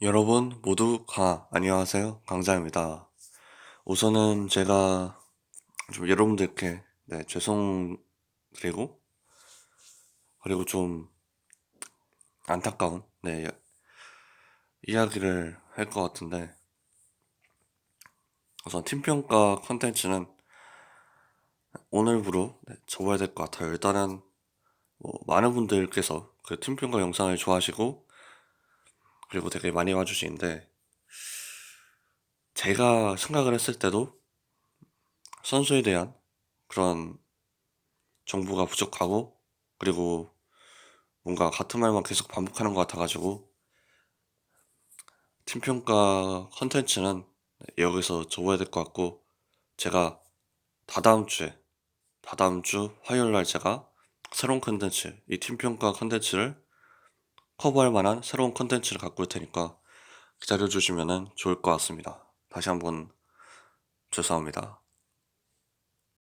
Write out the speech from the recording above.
여러분 모두 가 안녕하세요 강자입니다. 우선은 제가 좀 여러분들께 네, 죄송드리고 그리고 좀 안타까운 네, 이야기를 할 것 같은데 우선 팀 평가 컨텐츠는 오늘부로 네, 접어야 될 것 같아요. 일단은 뭐 많은 분들께서 그 팀 평가 영상을 좋아하시고 그리고 되게 많이 와주시는데 제가 생각을 했을 때도 선수에 대한 그런 정보가 부족하고 그리고 뭔가 같은 말만 계속 반복하는 것 같아가지고 팀 평가 컨텐츠는 여기서 접어야 될 것 같고 제가 다다음 주에 다다음 주 화요일 날 제가 새로운 컨텐츠 이 팀 평가 컨텐츠를 커버할 만한 새로운 컨텐츠를 갖고 올 테니까 기다려 주시면 좋을 것 같습니다. 다시 한번 죄송합니다.